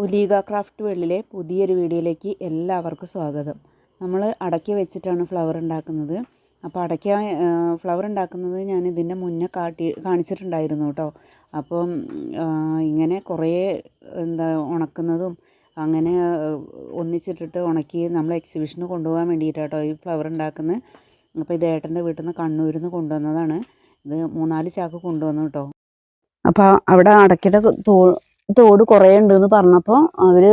ഒലീഗ craft വേൾഡിലെ പുതിയൊരു വീഡിയോയിലേക്ക് എല്ലാവർക്കും സ്വാഗതം. നമ്മൾ അടയ്ക്ക വെച്ചിട്ടാണ് ഫ്ലവർ ഉണ്ടാക്കുന്നത്. അപ്പോൾ അടയ്ക്ക ഫ്ലവർ ഉണ്ടാക്കുന്നത് ഞാൻ ഇതിന്റെ മുന്നേ കാട്ടി കാണിച്ചിട്ടുണ്ടായിരുന്നു കേട്ടോ. അപ്പം ഇങ്ങനെ കുറേ എന്താ ഉണക്കുന്നതും അങ്ങനെ ഒന്നിച്ചിട്ടിട്ട് ഉണക്കി നമ്മൾ എക്സിബിഷന് കൊണ്ടുപോകാൻ വേണ്ടിയിട്ടാണ് കേട്ടോ ഈ ഫ്ലവർ ഉണ്ടാക്കുന്നത്. അപ്പോൾ ഇത് ഏട്ടന്റെ വീട്ടിൽ നിന്ന് കണ്ണൂരിൽ നിന്ന് കൊണ്ടുവന്നതാണ്. ഇത് മൂന്നാൽ ചാക്ക് കൊണ്ടുവന്നു കേട്ടോ. അപ്പോൾ അവിടെ അടയ്ക്കയുടെ തോ തോട് കുറേ ഉണ്ടെന്ന് പറഞ്ഞപ്പോൾ അവർ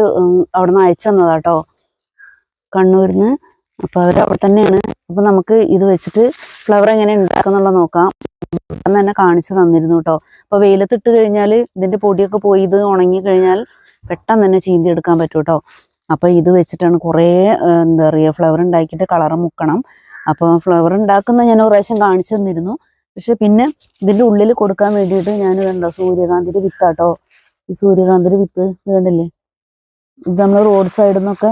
അവിടെ നിന്ന് അയച്ചു തന്നതാ കേട്ടോ കണ്ണൂരിൽ നിന്ന് അപ്പോൾ അവർ അവിടെ തന്നെയാണ്. അപ്പോൾ നമുക്ക് ഇത് വെച്ചിട്ട് ഫ്ലവർ എങ്ങനെ ഉണ്ടാക്കുന്നുള്ള നോക്കാം. തന്നെ കാണിച്ചു തന്നിരുന്നു കേട്ടോ അപ്പോൾ വെയിലത്തിട്ട് കഴിഞ്ഞാൽ ഇതിന്റെ പൊടിയൊക്കെ പോയി ഇത് ഉണങ്ങി കഴിഞ്ഞാൽ പെട്ടെന്ന് തന്നെ ചീന്തി എടുക്കാൻ പറ്റും കേട്ടോ അപ്പോൾ ഇത് വെച്ചിട്ടാണ് കുറേ എന്താ പറയുക ഫ്ലവർ ഉണ്ടാക്കിയിട്ട് കളറ് മുക്കണം. അപ്പോൾ ഫ്ലവർ ഉണ്ടാക്കുന്ന ഞാൻ പ്രാവശ്യം കാണിച്ചു തന്നിരുന്നു. പക്ഷെ പിന്നെ ഇതിന്റെ ഉള്ളിൽ കൊടുക്കാൻ വേണ്ടിയിട്ട് ഞാൻ ഇതുണ്ടോ സൂര്യകാന്തിന്റെ വിത്താട്ടോ ഈ സൂര്യകാന്തിയുടെ വിത്ത് വേണ്ടല്ലേ ഇത് നമ്മൾ റോഡ് സൈഡിൽ നിന്നൊക്കെ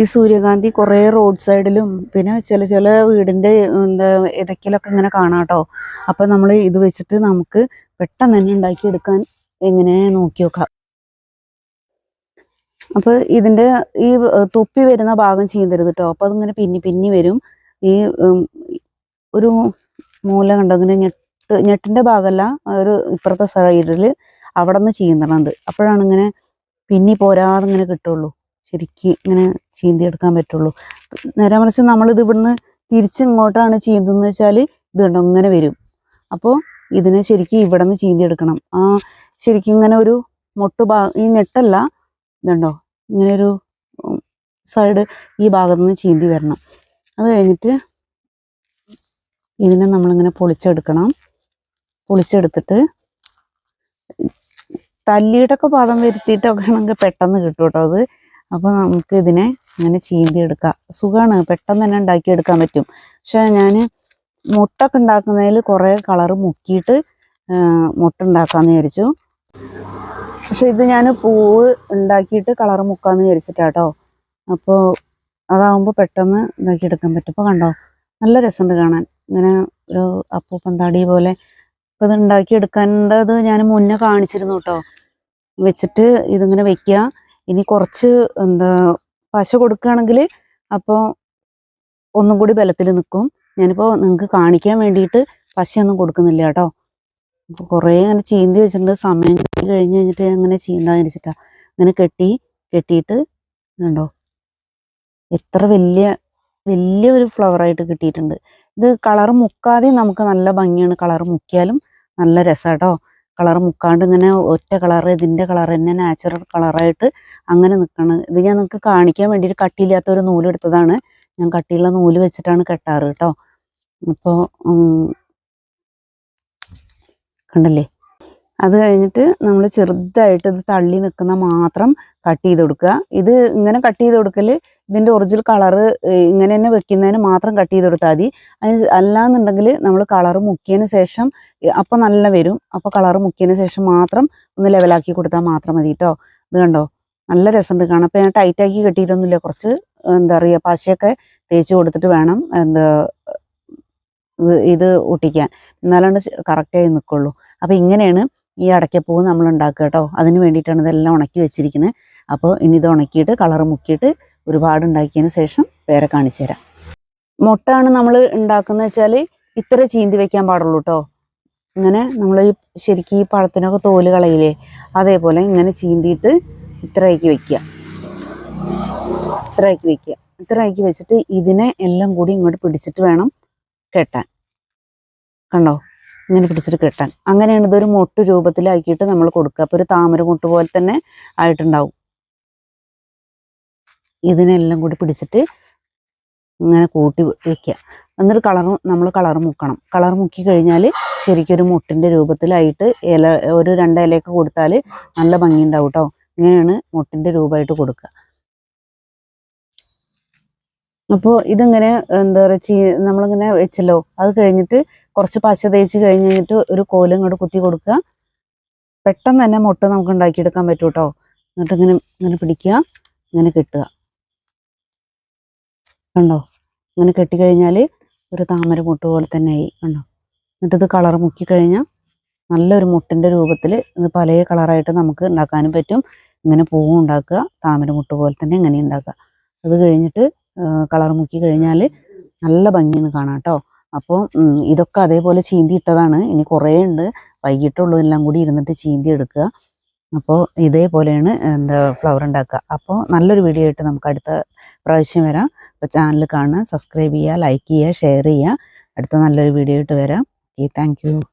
ഈ സൂര്യകാന്തി കുറേ റോഡ് സൈഡിലും പിന്നെ ചില ചില വീടിന്റെ എന്താ ഇതക്കിലൊക്കെ ഇങ്ങനെ കാണാം കേട്ടോ. അപ്പം നമ്മൾ ഇത് വെച്ചിട്ട് നമുക്ക് പെട്ടെന്ന് തന്നെ ഉണ്ടാക്കിയെടുക്കാൻ എങ്ങനെ നോക്കി നോക്കാം. അപ്പോൾ ഇതിന്റെ ഈ തൊപ്പി വരുന്ന ഭാഗം ചെയ്യുന്നരുത് കേട്ടോ. അപ്പോൾ അതിങ്ങനെ പിന്നി പിന്നി വരും. ഈ ഒരു മൂല കണ്ടോ? ഇങ്ങനെ ഞെട്ട് ഞെട്ടിന്റെ ഭാഗമല്ല ഒരു ഇപ്പുറത്തെ സൈഡിൽ അവിടെ നിന്ന് ചീന്തണത്. അപ്പോഴാണ് ഇങ്ങനെ പിന്നി പോരാതെ ഇങ്ങനെ കിട്ടുള്ളൂ. ശരിക്ക് ഇങ്ങനെ ചീന്തി എടുക്കാൻ പറ്റുള്ളൂ. നേരെ മറിച്ച് നമ്മളിത് ഇവിടുന്ന് തിരിച്ച് ഇങ്ങോട്ടാണ് ചീന്തുന്നത് വെച്ചാൽ ഇത് കണ്ടോ ഇങ്ങനെ വരും. അപ്പോൾ ഇതിനെ ശരിക്കും ഇവിടെ നിന്ന് ചീന്തി എടുക്കണം ആ ശരിക്കും ഇങ്ങനെ ഒരു മുട്ട് ഭാ ഈ ഞെട്ടല്ല ഇതുണ്ടോ ഇങ്ങനെ ഒരു സൈഡ് ഈ ഭാഗത്ത് നിന്ന് ചീന്തി വരണം. അത് കഴിഞ്ഞിട്ട് ഇതിനെ നമ്മളിങ്ങനെ പൊളിച്ചെടുക്കണം. പൊളിച്ചെടുത്തിട്ട് തല്ലിയിട്ടൊക്കെ പാദം വരുത്തിയിട്ടൊക്കെ ആണെങ്കിൽ പെട്ടെന്ന് കിട്ടും കേട്ടോ അത്. അപ്പോൾ നമുക്ക് ഇതിനെ ഇങ്ങനെ ചീന്തി എടുക്കാം സുഖമാണ് പെട്ടെന്ന് തന്നെ ഉണ്ടാക്കിയെടുക്കാൻ പറ്റും. പക്ഷേ ഞാൻ മുട്ടൊക്കെ ഉണ്ടാക്കുന്നതിൽ കുറേ കളർ മുക്കിയിട്ട് മുട്ട ഉണ്ടാക്കാമെന്ന് വിചാരിച്ചു. പക്ഷെ ഇത് ഞാൻ പൂവ് ഉണ്ടാക്കിയിട്ട് കളർ മുക്കാമെന്ന് വിചാരിച്ചിട്ടാട്ടോ. അപ്പോൾ അതാവുമ്പോൾ പെട്ടെന്ന് ഉണ്ടാക്കിയെടുക്കാൻ പറ്റും. ഇപ്പോൾ കണ്ടോ നല്ല രസമുണ്ട് കാണാൻ. ഇങ്ങനെ ഒരു അപ്പൂപ്പന്താടി പോലെ അപ്പോൾ ഇത് ഉണ്ടാക്കി എടുക്കേണ്ടത് ഞാൻ മുന്നേ കാണിച്ചിരുന്നു കേട്ടോ വെച്ചിട്ട് ഇതിങ്ങനെ വെക്കുക ഇനി കുറച്ച് എന്താ പശ കൊടുക്കുകയാണെങ്കിൽ അപ്പോൾ ഒന്നും കൂടി ബലത്തിൽ നിൽക്കും. ഞാനിപ്പോൾ നിങ്ങൾക്ക് കാണിക്കാൻ വേണ്ടിയിട്ട് പശയൊന്നും കൊടുക്കുന്നില്ല കേട്ടോ അപ്പോൾ കുറേ അങ്ങനെ ചീന്തി വെച്ചിട്ടുണ്ട്. സമയം കഴിഞ്ഞ് കഴിഞ്ഞിട്ട് അങ്ങനെ ചീന്താന്ന് വിചാരിച്ചിട്ടാ. അങ്ങനെ കെട്ടി കെട്ടിയിട്ട് ഉണ്ടോ എത്ര വലിയ വലിയ ഒരു ഫ്ലവറായിട്ട് കിട്ടിയിട്ടുണ്ട്. ഇത് കളർ മുക്കാതെ നമുക്ക് നല്ല ഭംഗിയാണ് കളർ മുക്കിയാലും. നല്ല രസമാട്ടോ കളർ മുക്കാണ്ട് ഇങ്ങനെ ഒറ്റ കളർ ഇതിന്റെ കളർ തന്നെ നാച്ചുറൽ കളറായിട്ട് അങ്ങനെ നിൽക്കണം ഇത് ഞാൻ നിങ്ങൾക്ക് കാണിക്കാൻ വേണ്ടിയിട്ട് കട്ടിയില്ലാത്ത ഒരു നൂലെടുത്തതാണ് ഞാൻ കട്ടിയുള്ള നൂൽ വെച്ചിട്ടാണ് കെട്ടാറ് കേട്ടോ അപ്പോൾ കണ്ടല്ലേ? അത് കഴിഞ്ഞിട്ട് നമ്മൾ ചെറുതായിട്ട് ഇത് തള്ളി നിൽക്കുന്ന മാത്രം കട്ട് ചെയ്ത് കൊടുക്കുക. ഇത് ഇങ്ങനെ കട്ട് ചെയ്ത് കൊടുക്കൽ ഇതിന്റെ ഒറിജിനൽ കളറ് ഇങ്ങനെ തന്നെ വെക്കുന്നതിന് മാത്രം കട്ട് ചെയ്ത് കൊടുത്താൽ മതി. അതിന് അല്ലാന്നുണ്ടെങ്കിൽ നമ്മൾ കളർ മുക്കിയതിന് ശേഷം അപ്പം നല്ല വരും. അപ്പോൾ കളർ മുക്കിയതിന് ശേഷം മാത്രം ഒന്ന് ലെവലാക്കി കൊടുത്താൽ മാത്രം മതി കേട്ടോ ഇത് കണ്ടോ? നല്ല രസമുണ്ട് കാണാം അപ്പോൾ ഞാൻ ടൈറ്റാക്കി കെട്ടിയിട്ടൊന്നുമില്ല. കുറച്ച് എന്താ പറയുക പശയൊക്കെ തേച്ച് കൊടുത്തിട്ട് വേണം എന്താ ഇത് ഒട്ടിക്കാൻ. എന്നാലാണ്ട് കറക്റ്റായി നിൽക്കുള്ളൂ അപ്പോൾ ഇങ്ങനെയാണ് ഈ അടയ്ക്കപ്പൂവ് നമ്മൾ ഉണ്ടാക്കുക കേട്ടോ. അതിന് വേണ്ടിയിട്ടാണ് ഇതെല്ലാം ഉണക്കി വെച്ചിരിക്കുന്നത്. അപ്പോൾ ഇനി ഇത് ഉണക്കിയിട്ട് കളർ മുക്കിയിട്ട് ഒരുപാട് ഉണ്ടാക്കിയതിന് ശേഷം വേറെ കാണിച്ചു തരാം. മുട്ടയാണ് നമ്മൾ ഉണ്ടാക്കുന്നത് വെച്ചാൽ ഇത്ര ചീന്തി വെക്കാൻ പാടുള്ളൂ കേട്ടോ. ഇങ്ങനെ നമ്മൾ ഈ ശരിക്കും ഈ പഴത്തിനൊക്കെ തോൽ കളയില്ലേ അതേപോലെ ഇങ്ങനെ ചീന്തിയിട്ട് ഇത്രയാക്കി വെക്കുക. ഇത്രയാക്കി വെക്കുക. ഇത്രയാക്കി വെച്ചിട്ട് ഇതിനെ എല്ലാം കൂടി ഇങ്ങോട്ട് പിടിച്ചിട്ട് വേണം കെട്ടാൻ. കണ്ടോ? ഇങ്ങനെ പിടിച്ചിട്ട് കെട്ടാൻ. അങ്ങനെയാണ് ഇതൊരു മൊട്ട് രൂപത്തിലാക്കിയിട്ട് നമ്മൾ കൊടുക്കുക. അപ്പോൾ ഒരു താമര മുട്ട് പോലെ തന്നെ ആയിട്ടുണ്ടാവും. ഇതിനെല്ലാം കൂടി പിടിച്ചിട്ട് ഇങ്ങനെ കൂട്ടി വെക്കുക. എന്നിട്ട് കളർ നമ്മൾ കളർ മുക്കണം. കളർ മുക്കി കഴിഞ്ഞാൽ ശരിക്കും ഒരു മുട്ടിന്റെ രൂപത്തിലായിട്ട് ഇല ഒരു രണ്ട് ഇലയൊക്കെ കൊടുത്താൽ നല്ല ഭംഗി ഉണ്ടാവും കേട്ടോ ഇങ്ങനെയാണ് മുട്ടിന്റെ രൂപമായിട്ട് കൊടുക്കുക. അപ്പോൾ ഇതിങ്ങനെ എന്താ പറയുക ചീ നമ്മളിങ്ങനെ വെച്ചല്ലോ. അത് കഴിഞ്ഞിട്ട് കുറച്ച് പശ തേച്ച് കഴിഞ്ഞ് കഴിഞ്ഞിട്ട് ഒരു കോലും ഇങ്ങോട്ട് കുത്തി കൊടുക്കുക. പെട്ടെന്ന് തന്നെ മുട്ട നമുക്ക് ഉണ്ടാക്കിയെടുക്കാൻ പറ്റും കേട്ടോ എന്നിട്ട് ഇങ്ങനെ ഇങ്ങനെ പിടിക്കുക. ഇങ്ങനെ കെട്ടുക. കണ്ടോ? ഇങ്ങനെ കെട്ടിക്കഴിഞ്ഞാൽ ഒരു താമര മുട്ട പോലെ തന്നെ ആയി. കണ്ടോ? ഇത് കളർ മുക്കി കഴിഞ്ഞാൽ നല്ലൊരു മുട്ടിന്റെ രൂപത്തിൽ ഇത് പല കളറായിട്ട് നമുക്ക് ഉണ്ടാക്കാനും പറ്റും. ഇങ്ങനെ പൂവും ഉണ്ടാക്കുക. താമര മുട്ട പോലെ തന്നെ ഇങ്ങനെ ഉണ്ടാക്കുക. അത് കഴിഞ്ഞിട്ട് കളർ മുക്കി കഴിഞ്ഞാൽ നല്ല ഭംഗിയാണ് കാണാം കേട്ടോ അപ്പോൾ ഇതൊക്കെ അതേപോലെ ചീന്തി ഇട്ടതാണ്. ഇനി കുറേ ഉണ്ട്. വൈകിട്ടുള്ളൂ എല്ലാം കൂടി ഇരുന്നിട്ട് ചീന്തി എടുക്കുക. അപ്പോൾ ഇതേപോലെയാണ് എന്താ ഫ്ലവർ ഉണ്ടാക്കുക. അപ്പോൾ നല്ലൊരു വീഡിയോ ആയിട്ട് നമുക്ക് അടുത്ത പ്രാവശ്യം വരാം. അപ്പോൾ ചാനൽ കാണുക സബ്സ്ക്രൈബ് ചെയ്യുക ലൈക്ക് ചെയ്യുക ഷെയർ ചെയ്യുക. അടുത്ത നല്ലൊരു വീഡിയോ ആയിട്ട് വരാം. Okay thank